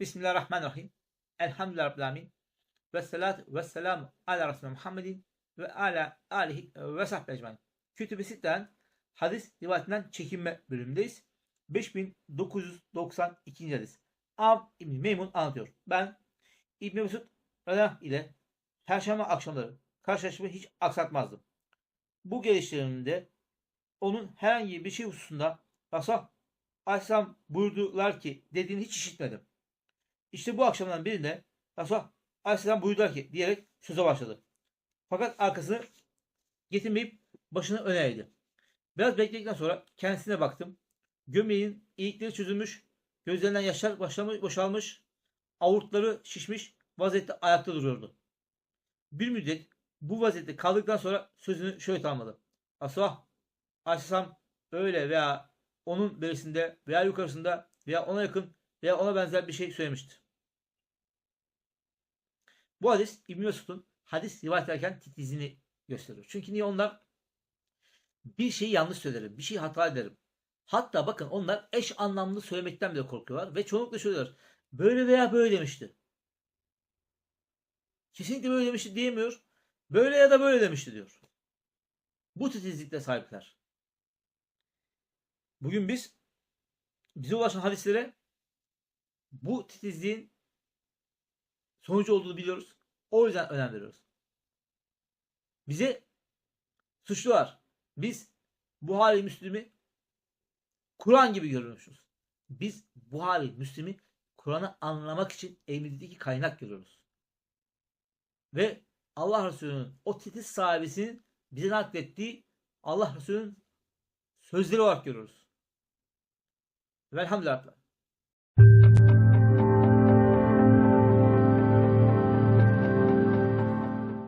Bismillahirrahmanirrahim. Elhamdülillahi Rabbil. Ve salatu ve selamu ala Resulü Muhammedin ve ala alihi ve sahbihi ecmain. Kütüb-i Sitte'den hadis rivayetinden çekinme bölümündeyiz. 5992. hadis. Am İbni Meymun anlatıyor. Ben İbni Mesud Rıza ile Perşembe akşamları karşılaşmayı hiç aksatmazdım. Bu gelişlerimde onun herhangi bir şey hususunda Resulullah Aleyhisselam buyurdular ki dediğini hiç işitmedim. İşte bu akşamdan birinde Resulullah Aleyhisselam buyurdular ki diyerek söze başladı. Fakat arkasını getirmeyip başını öne eğdi. Biraz bekledikten sonra kendisine baktım. Gömleğin ilikleri çözülmüş, gözlerinden yaşlar başlamış, boşalmış, avurtları şişmiş vaziyette ayakta duruyordu. Bir müddet bu vaziyette kaldıktan sonra sözünü şöyle tamamladı. Resulullah Aleyhisselam öyle veya onun berisinde veya yukarısında veya ona yakın veya ona benzer bir şey söylemiştir. Bu hadis İbn Mesud'un hadis rivayet ederken titizliğini gösteriyor. Çünkü niye onlar bir şeyi yanlış söylerim, bir şeyi hata ederim. Hatta bakın onlar eş anlamlı söylemekten bile korkuyorlar ve çoğunlukla söylüyorlar. Böyle veya böyle demişti. Kesinlikle böyle demişti diyemiyor. Böyle ya da böyle demişti diyor. Bu titizlikle sahipler. Bugün biz bize ulaşan hadislere bu titizliğin sonucu olduğunu biliyoruz. O yüzden önem veriyoruz. Bize suçlular. Biz Buhari Müslim'i Kur'an gibi görüyormuşuz. Biz Buhari Müslim'i Kur'an'ı anlamak için elimizdeki kaynak görüyoruz. Ve Allah Resulü'nün o titiz sahibisinin bize naklettiği Allah Resulü'nün sözleri olarak görüyoruz. Velhamdülillah.